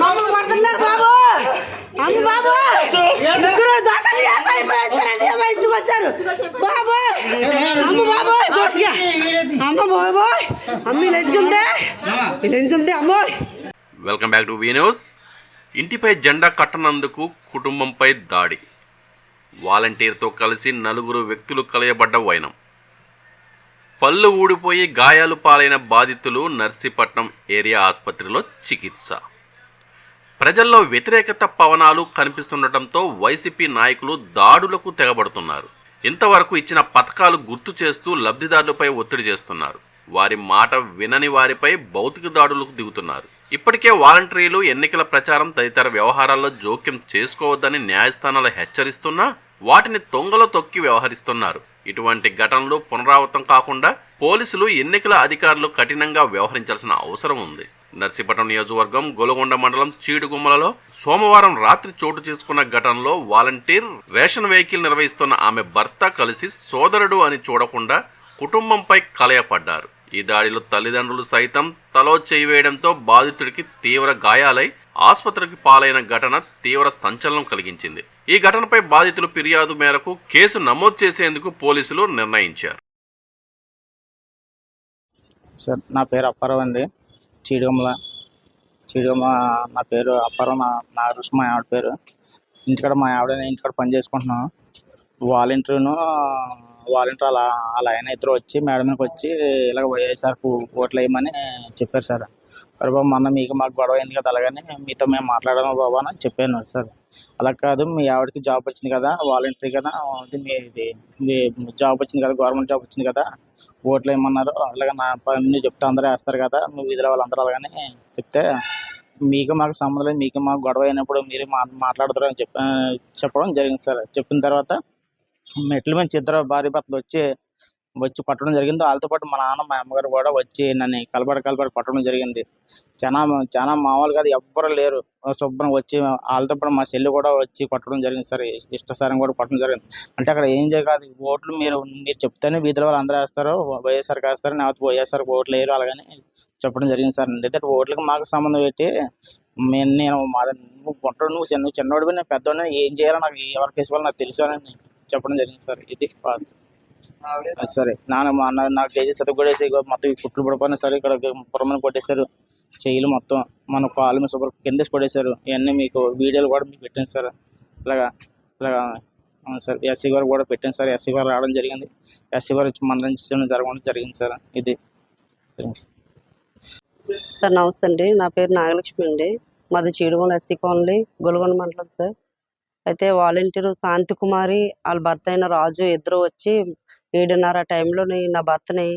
మమ్మల్ని కొడుతున్నారు బాబు. అమ్మ బాబు ముగ్గురు దోశలు అయిపోయి వచ్చారండి ఇంటికి వచ్చారు. బాబు అమ్మ బాబు బోసిగా అమ్మ బాబు అమ్మ లెంచుందే లెంచుంది అమ్మోయ్ welcome back to V news ఇంటిపై జెండా కట్టనందుకు కుటుంబంపై దాడి. వాలంటీర్తో కలిసి నలుగురు వ్యక్తులు కలయబడ్డ వైనం. పళ్ళు ఊడిపోయి గాయాలు పాలైన బాధితులు నర్సీపట్నం ఏరియా ఆసుపత్రిలో చికిత్స. ప్రజల్లో వ్యతిరేకత పవనాలు కనిపిస్తుండటంతో వైసీపీ నాయకులు దాడులకు తెగబడుతున్నారు. ఇంతవరకు ఇచ్చిన పథకాలు గుర్తు చేస్తూ లబ్ధిదారులపై ఒత్తిడి చేస్తున్నారు. వారి మాట వినని వారిపై భౌతిక దాడులకు దిగుతున్నారు. ఇప్పటికే వాలంటీర్లు ఎన్నికల ప్రచారం తదితర వ్యవహారాల్లో జోక్యం చేసుకోవద్దని న్యాయస్థానాలు హెచ్చరిస్తున్నా వాటిని తొంగలో తొక్కి వ్యవహరిస్తున్నారు. ఇటువంటి ఘటనలు పునరావృతం కాకుండా పోలీసులు ఎన్నికల అధికారులు కఠినంగా వ్యవహరించాల్సిన అవసరం ఉంది. నర్సీపట్నం నియోజకవర్గం గొలగొండ మండలం చీడుగుమ్మలలో సోమవారం రాత్రి చోటు చేసుకున్న ఘటనలో వాలంటీర్ రేషన్ వెహికల్ నిర్వహిస్తున్న ఆమె భర్త కలిసి సోదరుడు అని చూడకుండా కుటుంబంపై కలయపడ్డారు. ఈ దాడిలో తల్లిదండ్రులు సైతం తలో చేయి వేయడంతో బాధితుడికి తీవ్ర గాయాలై ఆసుపత్రికి పాలైన ఘటన తీవ్ర సంచలనం కలిగించింది. ఈ ఘటనపై బాధితులు ఫిర్యాదు మేరకు కేసు నమోదు చేసేందుకు పోలీసులు నిర్ణయించారు. సార్ నా పేరు అప్పారావు అండి. చీడిగమ్మల చీడిగమ్మ నా పేరు అప్పారావు నా నా రుచి మా ఆవిడ పేరు. ఇంటికాడ మా ఆవిడ ఇంటికాడ పని చేసుకుంటున్నాం. వాలంటీర్ను వాలంటీర్ అలా అలా ఆయన ఇద్దరు వచ్చి మేడం మీదకి వచ్చి ఇలాగ వైఎస్ఆర్ ఓట్లు వేయమని చెప్పారు సార్. మరి బాబు మొన్న మీకు మాకు గొడవ అయింది కదా అలాగని మీతో మేము మాట్లాడాము బాబు అని చెప్పాను సార్. అలా కాదు మీ ఆవిడకి జాబ్ వచ్చింది కదా వాలంటరీ కదా ఇది మీ ఇది మీ జాబ్ వచ్చింది కదా గవర్నమెంట్ జాబ్ వచ్చింది కదా ఓట్లు ఏమన్నారు? అలాగే నా పని చెప్తే అందరూ వేస్తారు కదా మీ వీధిలో వాళ్ళందరూ అలాగని చెప్తే మీకు మాకు సంబంధం లేదు మీకు మాకు గొడవ అయినప్పుడు మీరు మా మాట్లాడతారు అని చెప్ప చెప్పడం జరిగింది సార్. చెప్పిన తర్వాత మెట్ల మీద ఇద్దరు భార్య భర్తలు వచ్చి వచ్చి పట్టడం జరిగింది. వాళ్ళతో పాటు మా నాన్న మా అమ్మగారు కూడా వచ్చి నన్ను కలబడి కలబడి పట్టడం జరిగింది. చాలా చాలా మామూలు కాదు. ఎవ్వరు లేరు. శుభ్రం వచ్చి వాళ్ళతో పాటు మా చెల్లి కూడా వచ్చి పట్టడం జరిగింది సార్. ఇష్టసారం కూడా పట్టడం జరిగింది. అంటే అక్కడ ఏం జరగదు. ఓట్లు మీరు మీరు చెప్తేనే వీధిలో వాళ్ళు అందరూ వేస్తారు. వైఎస్ఆర్కి వేస్తారు. లేకపోతే వైఎస్ఆర్ ఓట్లు వేయరు అలాగని చెప్పడం జరిగింది సార్. అయితే ఓట్లకి మాకు సంబంధం పెట్టి నేను నేను మా నువ్వు గుంటడు నువ్వు చిన్న చిన్నోడివి నేను పెద్దోడిని. ఏం చేయాలో నాకు ఎవరికి వేసుకోవాలో నాకు తెలుసు అని చెప్పడం జరిగింది సార్. ఇది పాస్ట్ సరే. నాన్న మా అన్న నాకు డేజెస్ అది కూడా వేసి మొత్తం ఈ కుట్లు పడిపోయినా సరే ఇక్కడ పురమని కొట్టేశారు. చెయ్యిలు మొత్తం మన కాలు మీద సూపర్ కింద కొట్టేశారు ఇవన్నీ మీకు వీడియోలు కూడా మీకు పెట్టాను సార్. ఇలాగా ఇలాగా అవును సార్. ఎస్సీ గారు కూడా పెట్టాను సార్. ఎస్సీ గారు రావడం జరిగింది. ఎస్సీ గారు వచ్చి మందలించడం జరగడం జరిగింది సార్. ఇది. సార్. నమస్తే అండి. నా పేరు నాగలక్ష్మి అండి. మాది చీడుగొండ ఎస్సీ కాలనీ గొలగొండ మండలం సార్. అయితే వాలంటీర్ శాంతి కుమారి వాళ్ళ భర్త అయిన రాజు ఇద్దరు వచ్చి ఏడున్నర టైంలో నా భర్తని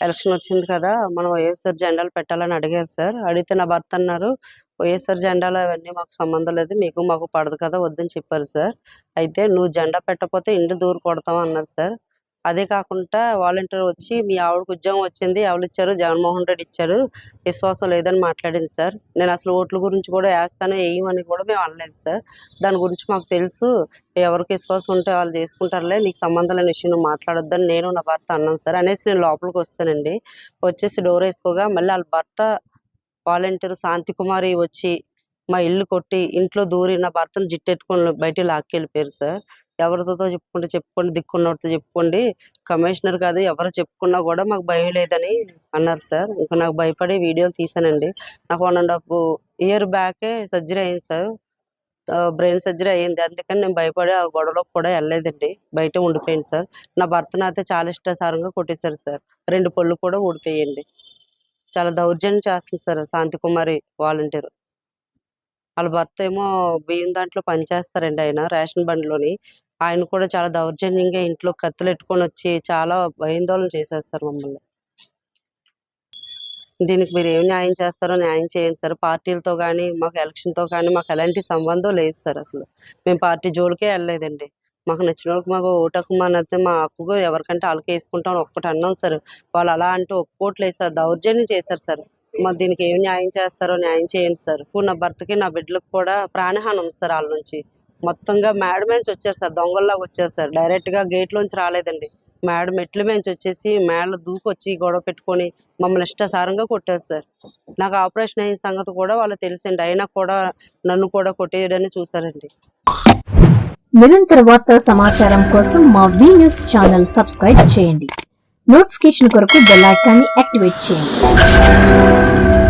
ఎలక్షన్ వచ్చింది కదా మనం వైఎస్ఆర్ జెండాలు పెట్టాలని అడిగారు సార్. అడిగితే నా భర్త అన్నారు వైఎస్ఆర్ జెండాలు అవన్నీ మాకు సంబంధం లేదు మీకు మాకు పడదు కదా వద్దని చెప్పారు సార్. అయితే నువ్వు జెండా పెట్టకపోతే ఇంటి దూరు కొడతాం అన్నారు సార్. అదే కాకుండా వాలంటీర్ వచ్చి మీ ఆవిడకు ఉద్యోగం వచ్చింది ఎవరు ఇచ్చారు జగన్మోహన్ రెడ్డి ఇచ్చారు విశ్వాసం లేదని మాట్లాడింది సార్. నేను అసలు ఓట్ల గురించి కూడా వేస్తాను వేయమని కూడా మేము అనలేదు సార్. దాని గురించి మాకు తెలుసు. ఎవరికి విశ్వాసం ఉంటే వాళ్ళు చేసుకుంటారులే నీకు సంబంధం లేని విషయం నువ్వు మాట్లాడొద్దని నేను నా భర్త అన్నాను సార్. అనేసి నేను లోపలికి వస్తానండి. వచ్చేసి డోర్ వేసుకోగా మళ్ళీ వాళ్ళ భర్త వాలంటీర్ శాంతి కుమారి వచ్చి మా ఇల్లు కొట్టి ఇంట్లో దూరి నా భర్తను జిట్టెట్టుకొని బయటికి లాక్కెళ్ళిపోయారు సార్. ఎవరితో చెప్పుకుంటే చెప్పుకోండి దిక్కున్నవాడితో చెప్పుకోండి. కమిషనర్ కాదు ఎవరు చెప్పుకున్నా కూడా మాకు భయం లేదని అన్నారు సార్. ఇంకా నాకు భయపడి వీడియోలు తీసానండి. నాకు వన్ అండ్ హాఫ్ ఇయర్ బ్యాకే సర్జరీ అయింది సార్. బ్రెయిన్ సర్జరీ అయ్యింది. అందుకని నేను భయపడి ఆ గొడవలోకి కూడా వెళ్ళలేదండి. బయట ఉండిపోయింది సార్. నా భర్త నాతో చాలా ఇష్టసారంగా కొట్టేశారు సార్. రెండు పళ్ళు కూడా ఊడిపోయండి చాలా దౌర్జన్యం చేస్తుంది సార్ శాంతి కుమారి వాలంటీర్. వాళ్ళ భర్త ఏమో బియ్యం దాంట్లో పనిచేస్తారండి ఆయన రేషన్ బండిలోని. ఆయన కూడా చాలా దౌర్జన్యంగా ఇంట్లో కత్తులు ఎట్టుకొని వచ్చి చాలా భయాందోళన చేసేస్తారు మమ్మల్ని. దీనికి మీరు ఏం న్యాయం చేస్తారో న్యాయం చేయండి సార్. పార్టీలతో కానీ మాకు ఎలక్షన్తో కానీ మాకు ఎలాంటి సంబంధం లేదు సార్ అసలు. మేము పార్టీ జోలికే వెళ్ళలేదండి. మాకు నచ్చిన వాళ్ళకి మాకు ఓటకు అయితే మా హక్కు ఎవరికంటే వాళ్ళకి వేసుకుంటాం ఒక్కటి అన్నాం సార్. వాళ్ళు అలా అంటే ఒప్పుకోవట్లేదు సార్. దౌర్జన్యం చేశారు సార్. మరి దీనికి ఏం న్యాయం చేస్తారో న్యాయం చేయండి సార్. నా భర్తకి నా బిడ్డలకు కూడా ప్రాణహాని ఉంది సార్ వాళ్ళ నుంచి. మొత్తంగా మేడ మేంచి వచ్చారు సార్ దొంగల్లాగా వచ్చారు సార్. డైరెక్ట్గా గేట్లోంచి రాలేదండి. మేడ మెట్ల మేంచి వచ్చేసి మేడ దూకొచ్చి గొడవ పెట్టుకొని మమ్మల్ని ఇష్టసారంగా కొట్టారు సార్. నాకు ఆపరేషన్ అయిన సంగతి కూడా వాళ్ళు తెలిసిండి అయినా కూడా నన్ను కూడా కొట్టేయడాన్ని చూసారండి నిరంతర వార్త సమాచారం కోసం మా వి న్యూస్ ఛానల్ సబ్స్క్రైబ్ చేయండి. నోటిఫికేషన్ కొరకు బెల్ ఐకాన్ని యాక్టివేట్ చేయండి.